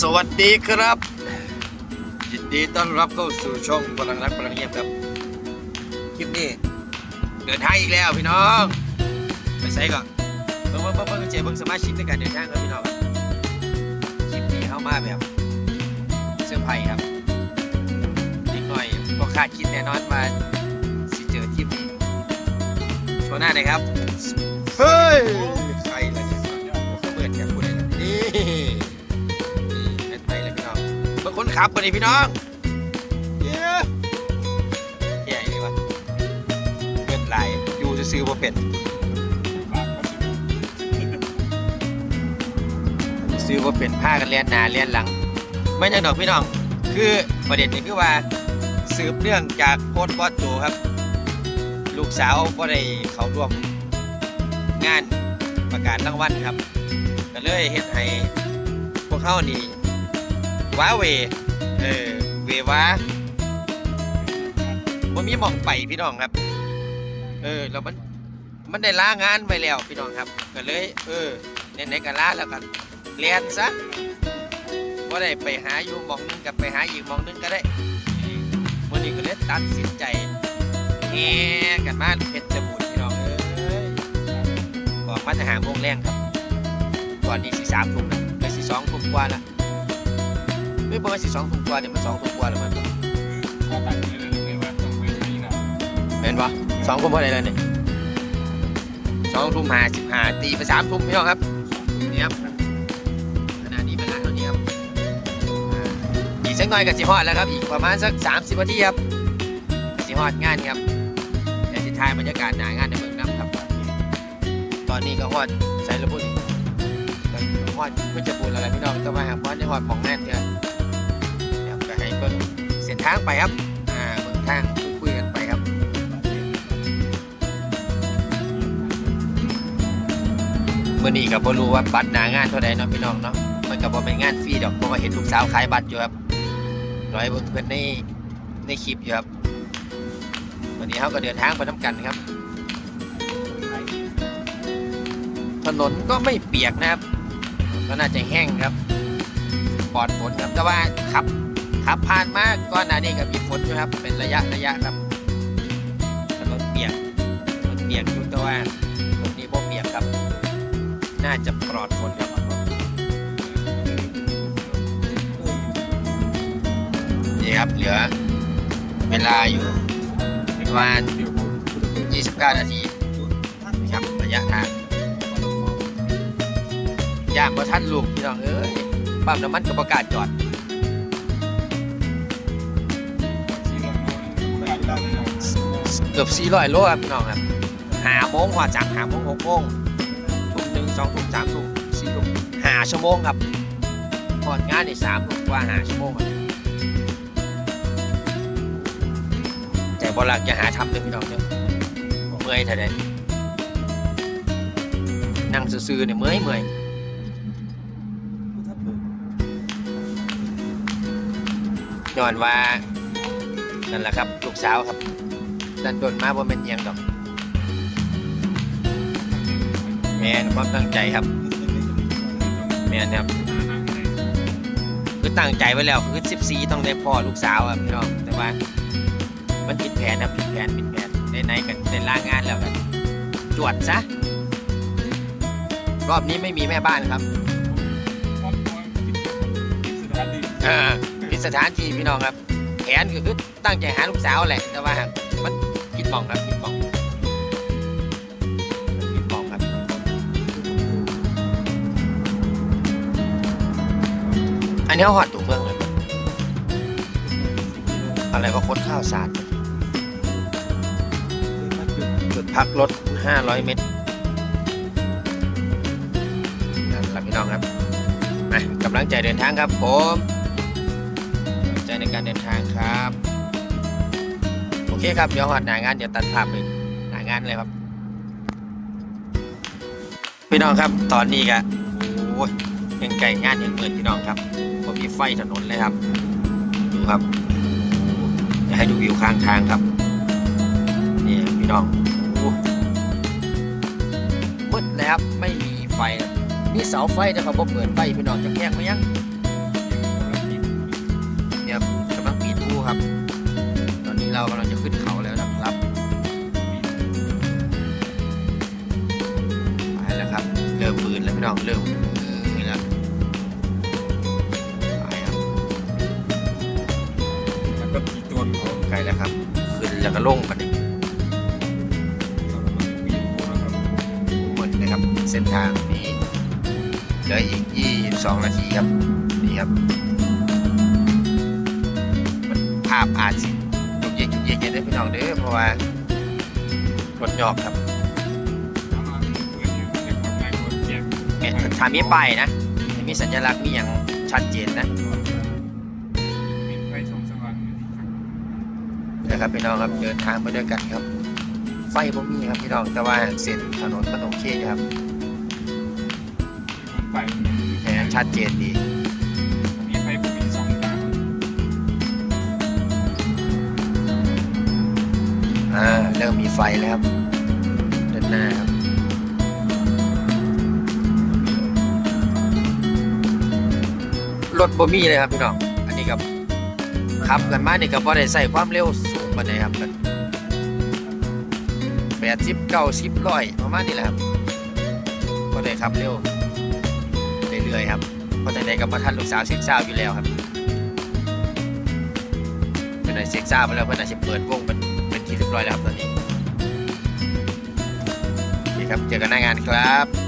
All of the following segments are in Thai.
สวัสดีครับยินดีต้อนรับเข้าสู่ช่องพลังรักพลังเงียบครับ คลิปนี้ เดินทางอีกแล้วพี่น้อง ไปใส่ก่อนเบิ่งเบิ่งเบิ่งเบิ่งเจเบิ่งสมาชิกในการเดินทางครับพี่น้องคลิปนี้เข้ามาแบบเสื้อร์ไผ่ครับนิดหน่อยก็คาดคิดแน่นอนว่าสิเจอคลิปนี้โชว์หน้าหน่อยครับ เฮ้ย คนขับมาดิพี่น้องเย้ใหญ่เลยวะเกิดไหลายอยู่ซื้อๆบ่เป็นซื้อบ่เป็นผ้ากันเลียนหนาเลียนหลัง ไม่ยังดอกพี่น้อง คือประเด็นนี้คือว่าสืบเนื่องจากโค้ดบอสโจครับ ลูกสาวก็ได้เขาร่วมงานประกาศรางวัลครับก็เลยเฮ็ดให้พวกเขานี่ว้าเว เออ เวว้าบ่มีมองไปพี่น้องครับ เออแล้วมันมันได้ลางานไปแล้วพี่น้องครับ ก็เลย เออไหนๆก็ลาแล้วกันเรียนซะบ่ได้ไปหาอยู่มองหนึงกับไปหาอีกมองหนึงก็ได้วันนี้ก็เลยตัดสินใจแห่กันมาเพชรบูรณ์พี่น้องเอ้ยออกมาจะหาโมงแรงครับก่อนนี้สี่สามทุ่มนะเลยสี่สองทุ่มกว่าละ ไม่บอกว่าสี่สองทุ่มกว่าเนี่ยมันสองทุ่มกว่าแล้วมันเป็นปะสองทุ่มเท่าไหร่แล้วเนี่ยสองทุ่มห้าสิบห้าตีไปสามทุ่มพี่น้องครับนี่ครับขณะนี้เวลาเท่านี้ครับอีกสักหน่อยกับสิฮอดแล้วครับ อีกประมาณสักสามสิบนาทีครับสิฮอดงานครับเดี๋ยวสิทายบรรยากาศหนางานในเมืองน้ำครับ ตอนนี้ก็ฮอดใส่ระบุนี่ก็ฮอดเพื่อจะบูรอะไรพี่น้องต้องมาหาฮอดในฮอดหมองแน่นเถอะ เส้นทางไปครับ อ่าเบิ่งทางคุยกันไปครับ เมื่อนี้ก็บ่รู้ว่าบัตรหนางานเท่าใดเนาะพี่น้องเนาะ มันก็บ่เป็นงานฟรีดอกเพราะว่าเห็นลูกสาวขายบัตรอยู่ครับร้อยเบิ่งเพิ่นในในคลิปอยู่ครับ วันนี้เขาก็เดินทางไปน้ำกันครับ ถนนก็ไม่เปียกนะครับ ก็น่าจะแห้งครับ ปลอดฝนครับ แต่ว่าขับ ขับผ่านมาก่อนหน้านี้ก็มีฝนอยู่ครับ เป็นระยะระยะครับถนนเปียกถนนเปียกอยู่แต่ว่าตรงนี้บ่เปียกครับ น่าจะปลอดฝนครับนี่ครับเหลือเวลาอยู่ประมาณ29 นาทีนะครับระยะทางย่างว่าท่านลูกพี่น้องเอ้ยปั๊มน้ำมันก็ประกาศจอด เกือบ400โลครับพี่น้องครับหาโมงกว่าจากหาโมงหกโมงทุ่มหนึ่งสองทุ่มสามทุ่มสี่ทุ่มหาชั่วโมงครับก่อนงานในสามทุ่มกว่าหาชั่วโมงครับแต่บอลักจะหาทำเลยพี่น้องเนี่ยเมื่อยเท่าใดนั่งซื่อๆเนี่ยเมื่อยเมื่อยย้อนว่านั่นแหละครับลูกสาวครับ ดันโดนมาว่าเป็นอิหยังดอก แมนความตั้งใจครับ แมนครับ คือตั้งใจไว้แล้วคือ14 ต้องได้พ่อลูกสาวครับพี่น้องแต่ว่า มันผิดแผนครับผิดแผนผิดแผนในในๆกันในลางานแล้วกันจวดซะรอบนี้ไม่มีแม่บ้านครับเออผิดสถานที่พี่น้องครับแผนก็คือตั้งใจหาลูกสาวแหละแต่ว่า มันผิดหมองครับผิดหมองผิดหมองครับอันนี้เขาหอดตัวเมืองเลยอะไรก็คดข้าวสารจุดพักรถ 500 เมตรนั่นแหละพี่น้องครับมากำลังใจเดินทางครับผมกำลังใจในการเดินทางครับ เคครับ เดี๋ยวหอดหนางานเดี๋ยวตัดภาพไปหนางานเลยครับ พี่น้องครับ ตอนนี้ก็โอ้ยยังไก่งานยังเปิดพี่น้องครับผมมีไฟถนนเลยครับ ดูครับจะให้ดูวิวข้างทางครับ นี่พี่น้องมืดแล้วครับไม่มีไฟ มีเสาไฟแต่เขาบ่เปิดไฟพี่น้องจะแพงไหมยัง เรากำลังจะขึ้นเขาแล้วนะครับ ไปแล้วครับ เริ่มปืนแล้วพี่น้องเริ่มปืนแไปครับแล้วก็ตีตัวไกแล้วครับ ขึ้นแล้วก็ลงกันอีหมือนนะครับ เส้นทางนี้เหลืออีก 22 นาทีครับ นี่ครับภาพอาจจะ เยกยุกเยกเยอะเด้อพี่น้องเด้อเพราะว่ารถยอกครับเนี่ยถ้ามีป้ายนะมีสัญลักษณ์มีอย่างชัดเจนนะนะครับพี่น้องครับเดินทางมาด้วยกันครับ ไฟบ่มีครับพี่น้องแต่ว่าเส้นถนนมันโอเคอยู่ครับแหมชัดเจนดี เริ่มมีไฟแล้วครับด้านหน้าครับรถบ่มีเลยครับพี่น้อง อันนี้ครับขับกันมานี่ก็บ่ได้ใส่ความเร็วสูงปานใดครับแปดสิบเก้าสิบร้อยประมาณนี้แหละครับบ่ได้ขับเร็วเรื่อยๆครับเพราะแต่ใดกับบ่ทันลูกสาวเซ็กซ่าวอยู่แล้วครับเป็นไดเซ็กซ่าวไปแล้วเพิ่นอาจสิเปิดวงเป็นเป็นที่เรียบร้อยแล้วครับตอนนี้ โอเคครับ เจอกันหน้างานครับ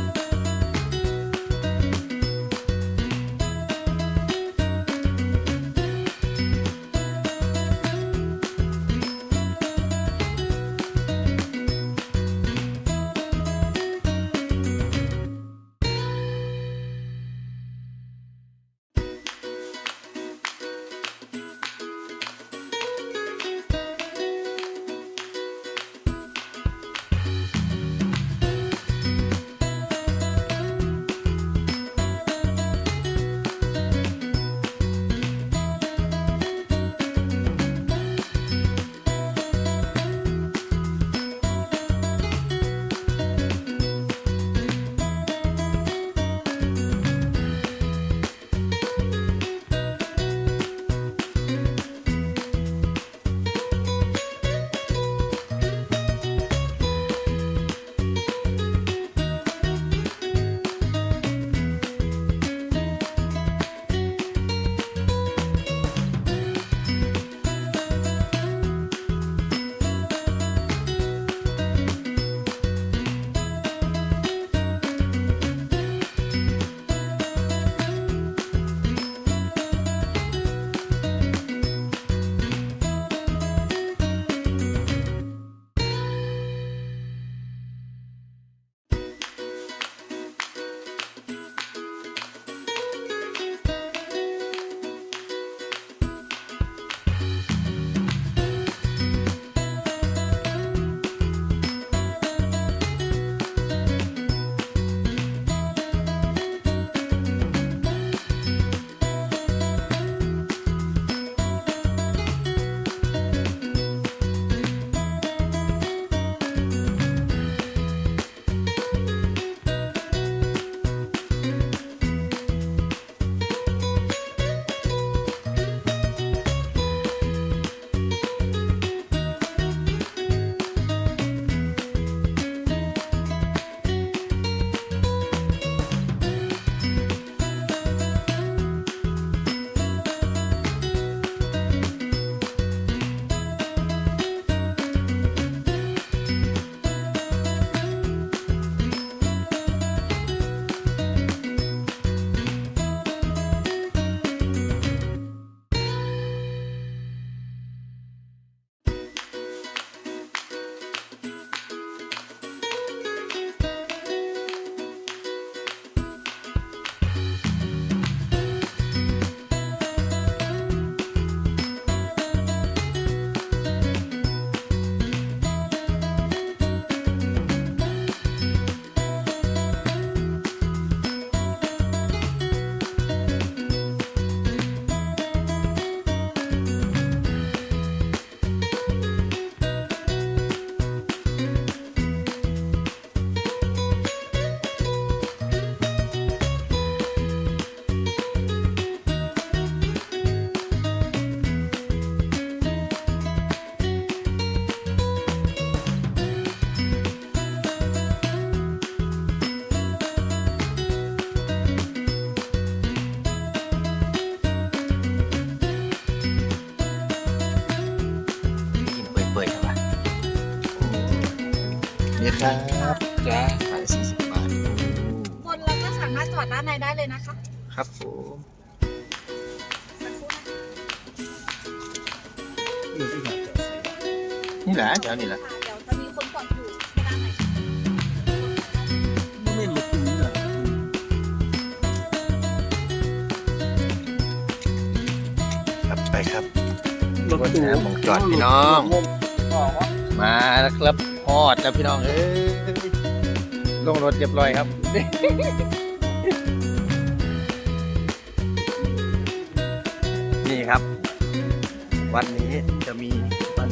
ดด้านในได้เลยนะคะ ครับผมสักครู่นะคะนี่แหละเดี๋ยวนี่แหละค่ะเดี๋ยวจะมีคนจอดอยู่ที่ด้านในไม่หลุดตรงนี้เหรอครับไปครับรถตู้หมองจอดพี่น้อง มาแล้วครับฮอดแล้วพี่น้องเอ้ยลงรถเรียบร้อยครับ นี่ครับ วันนี้จะมีวัน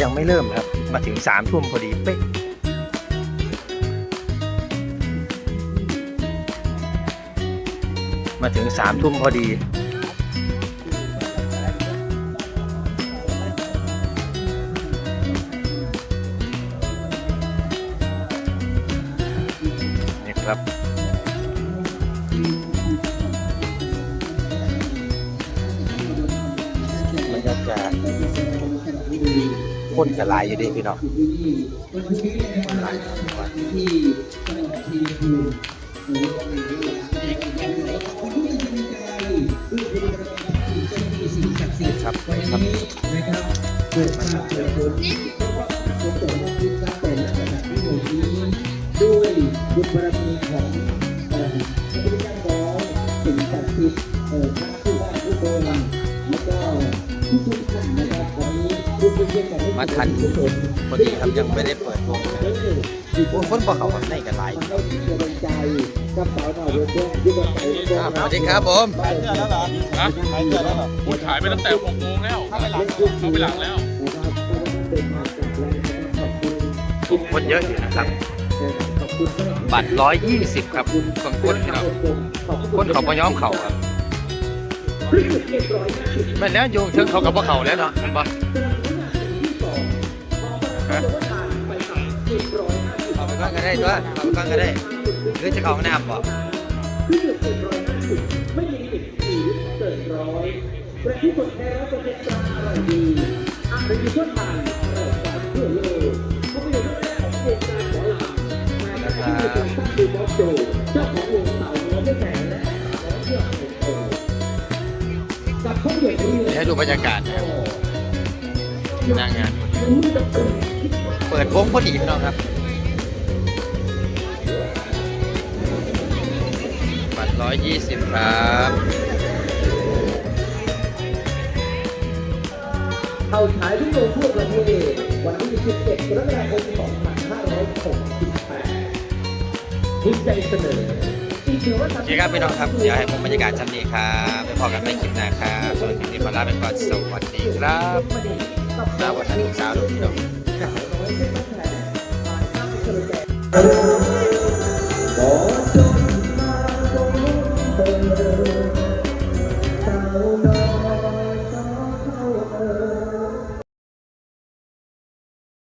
ยังไม่เริ่มครับ มาถึงสามทุ่มพอดีเป๊ะมาถึงสามทุ่มพอดี คนจะหลายอยู่ดีพี่น้องคนหลายอยู่ว่ะครับครับม มาทันพอดีครับยังไม่ได้เปิดวงเลยโอ้คนบอกเขาว่าในกันหลายครับสวัสดีครับผมขายเสื้อแล้วเหรอฮะขายเสื้อแล้วเหรอพูดขายไปตั้งแต่หกโมงแล้วเข้าไปหลังเข้าไปหลังแล้วคนเยอะอยู่นะครับ บัตรร้อยยี่สิบครับคนคนพี่น้องคนเขาพย้อมเขาครับแม่นแล้วโยงเชิงเขากับพว่าเขาแล้วเนาะ เห็นปะฮะเอาไปก่อนก็ได้ตัวเอาไปก่อนก็ได้หรือจะเข้าห้องน้ำบ่ให้ดูบรรยากาศนะครับหน้างาน เปิดวงพอดีพี่น้องครับบัตรร้อยยี่สิบครับเข้าฉายทุกโรงทั่วประเทศวันที่17กรกฎาคม2568ภูมิใจเสนออีกหนึ่งวัฒนธรโอเคครับพี่น้องครับเดี๋ยวให้ผมบรรยากาศชั้นนี้ครับไปพอกันในคลิปหน้าครับส่วนคลิปนี้ขอลาไปก่อนสวัสดีครับ ลาวันทันทุกสาวลูกพี่น้อง